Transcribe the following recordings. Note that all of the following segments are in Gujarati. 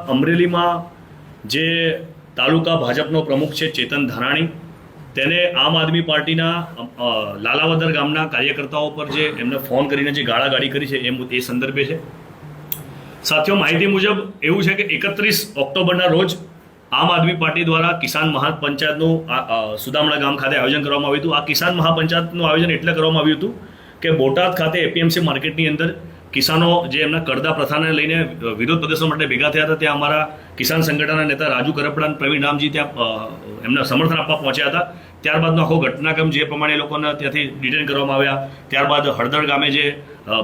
અમરેલીમાં જે તાલુકા ભાજપનો પ્રમુખ છે ચેતન ધરાણી તેને આમ આદમી પાર્ટીના લાલાવદર ગામના કાર્યકર્તાઓ પર જે એમને ફોન કરીને જે ગાળાગાળી કરી છે એ મુ- એ સંદર્ભે છે. સાથીઓ, માહિતી મુજબ એવું છે કે એકત્રીસ ઓક્ટોબરના રોજ આમ આદમી પાર્ટી દ્વારા કિસાન મહાપંચાયતનું સુદામડા ગામ ખાતે આયોજન કરવામાં આવ્યું હતું. આ કિસાન મહાપંચાયતનું આયોજન એટલે કરવામાં આવ્યું હતું કે બોટાદ ખાતે એપીએમસી માર્કેટની અંદર કિસાનો જે એમના કરદા પ્રથાને લઈને વિરોધ પ્રદર્શન માટે ભેગા થયા હતા, ત્યાં અમારા કિસાન સંગઠનના નેતા રાજુ કરપડા અને પ્રવીણ રામજી ત્યાં એમને સમર્થન આપવા પહોંચ્યા હતા. ત્યારબાદનો આખો ઘટનાક્રમ જે પ્રમાણે લોકોને ત્યાંથી ડિટેન કરવામાં આવ્યા. ત્યારબાદ હળદર ગામે જે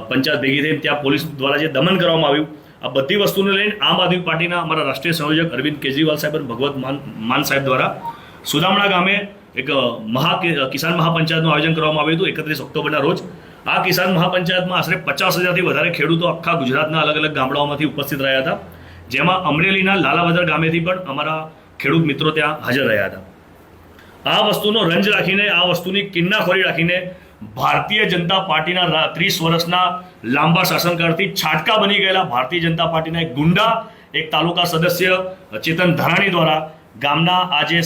પંચાયત ભેગી થઈ, ત્યાં પોલીસ દ્વારા જે દમન કરવામાં આવ્યું. આ બધી વસ્તુને લઈને આમ આદમી પાર્ટીના અમારા રાષ્ટ્રીય સંયોજક અરવિંદ કેજરીવાલ સાહેબ અને ભગવત માન માન સાહેબ દ્વારા સુદામણા ગામે એક મહા કિસાન મહાપંચાયતનું આયોજન કરવામાં આવ્યું હતું, એકત્રીસ ઓક્ટોબરના રોજ. આ કિસાન મહાપંચાયતમાં આશરે પચાસ હજારથી વધારે ખેડૂતો આખા ગુજરાતના અલગ અલગ ગામડાઓમાંથી ઉપસ્થિત રહ્યા હતા. જેમાં અમરેલીના લાલાવદર ગામેથી પણ અમારા ખેડૂત મિત્રો ત્યાં હાજર રહ્યા હતા. આ વસ્તુનો રંજ રાખીને, આ વસ્તુની કિન્નાખોરી રાખીને ભારતીય જનતા પાર્ટીના ત્રીસ વર્ષના લાંબા શાસનકાળથી છાટકા બની ગયેલા ભારતીય જનતા પાર્ટીના એક ગુંડા, એક તાલુકા સદસ્ય ચેતન ધરાણી દ્વારા ગામના આ જે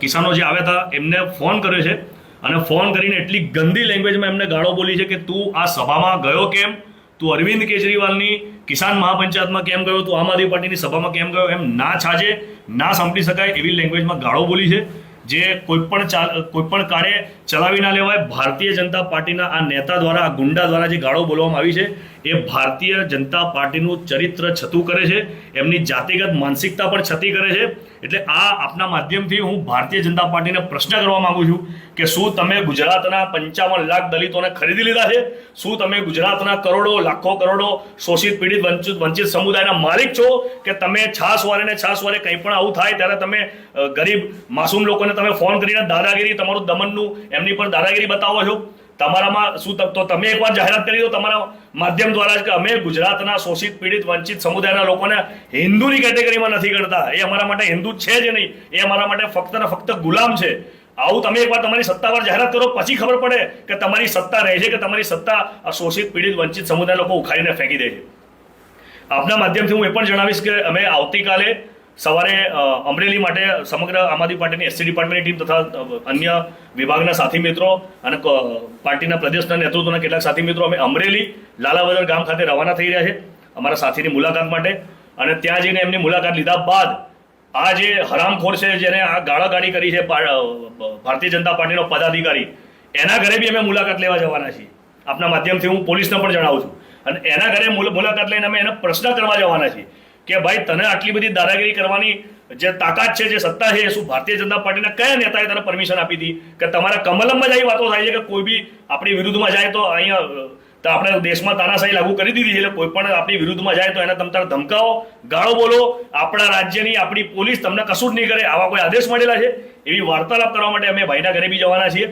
કિસાનો જે આવ્યા હતા, એમને ફોન કર્યો છે. અને ફોન કરીને એટલી ગંદી લેંગ્વેજમાં એમને ગાળો બોલી છે કે તું આ સભામાં ગયો કેમ? તું અરવિંદ કેજરીવાલની કિસાન મહાપંચાયતમાં કેમ ગયો? તું આમ આદમી પાર્ટીની સભામાં કેમ ગયો? એમ ના છાજે, ના સાંભળી શકાય એવી લેંગ્વેજમાં ગાળો બોલી છે, જે કોઈ પણ ચાલ, કોઈ પણ કાર્ય ચલાવી ના લેવાય. ભારતીય જનતા પાર્ટીના આ નેતા દ્વારા, આ ગુંડા દ્વારા જે ગાળો બોલવામાં આવી છે, એ ભારતીય જનતા પાર્ટીનું ચરિત્ર છતું કરે છે. એમની જાતિગત માનસિકતા પણ છતી કરે છે. એટલે આ આપના માધ્યમથી હું ભારતીય જનતા પાર્ટીને પ્રશ્ન કરવા માંગુ છું કે શું તમે ગુજરાતના પંચાવન લાખ દલિતોને ખરીદી લીધા છે? શું તમે ગુજરાતના કરોડો, લાખો કરોડો શોષિત પીડિત વંચિત વંચિત સમુદાયના માલિક છો? કે તમે છાસ વારે ને છાસ વારે કંઈ પણ આવું થાય ત્યારે તમે ગરીબ માસૂમ લોકોને તમે ફોન કરીને દાદાગીરી, તમારું દમનનું એમની પર દાદાગીરી બતાવો છો. તમારામાં શું ત- તમે એકવાર જાહેરાત કરી દો તમારા માધ્યમ દ્વારા કે અમે ગુજરાતના શોષિત, પીડિત, વંચિત સમુદાયના લોકોને હિન્દુની કેટેગરીમાં નથી કરતા એ અમારા માટે હિન્દુ છે જ નહીં. એ અમારા માટે ફક્ત ને ફક્ત ગુલામ છે. આવું તમે એકવાર તમારી સત્તાવાર જાહેરાત કરો, પછી ખબર પડે કે તમારી સત્તા રહે છે કે તમારી સત્તા આ શોષિત, પીડિત, વંચિત સમુદાય લોકો ઉખાડીને ફેંકી દે છે. આપના માધ્યમથી હું એ પણ જણાવીશ કે અમે આવતીકાલે સવારે અમરેલી માટે સમગ્ર આમ આદમી પાર્ટીની એસસી ડિપાર્ટમેન્ટની ટીમ તથા અન્ય વિભાગના સાથી મિત્રો અને પાર્ટીના પ્રદેશના નેતૃત્વના કેટલાક સાથી મિત્રો અમે અમરેલી લાલાવદર ગામ ખાતે રવાના થઈ રહ્યા છે, અમારા સાથીની મુલાકાત માટે. અને ત્યાં જઈને એમની મુલાકાત લીધા બાદ આ જે હરામખોર છે, જેને આ ગાળાગાળી કરી છે ભારતીય જનતા પાર્ટીનો પદાધિકારી, એના ઘરે બી અમે મુલાકાત લેવા જવાના છીએ. આપના માધ્યમથી હું પોલીસને પણ જણાવું છું. અને એના ઘરે મુલ- મુલાકાત લઈને અમે એને પ્રશ્ન કરવા જવાના છીએ. કે ભાઈ તને આટલી બધી દાદાગીરી કરવાની જે તાકાત છે, જે સત્તા છે શું ભારતીય જનતા પાર્ટીના કયા નેતાએ તને પરમિશન આપી હતી? કે તમારા કમલમમાં જ આવી વાતો થાય છે કે કોઈ બી આપણી વિરુદ્ધમાં જાય તો અહીંયા તો આપણે દેશમાં તાનાશાહી લાગુ કરી દીધી છે એટલે કોઈ પણ આપણી વિરુદ્ધમાં જાય તો એને તમ તારે ધમકાવો, ગાળો બોલો, આપણા રાજ્યની આપણી પોલીસ તમને કશું જ નહીં કરે, આવા કોઈ આદેશ મળેલા છે? એવી વાર્તાલાપ કરવા માટે અમે ભાઈના ઘરે બી જવાના છીએ.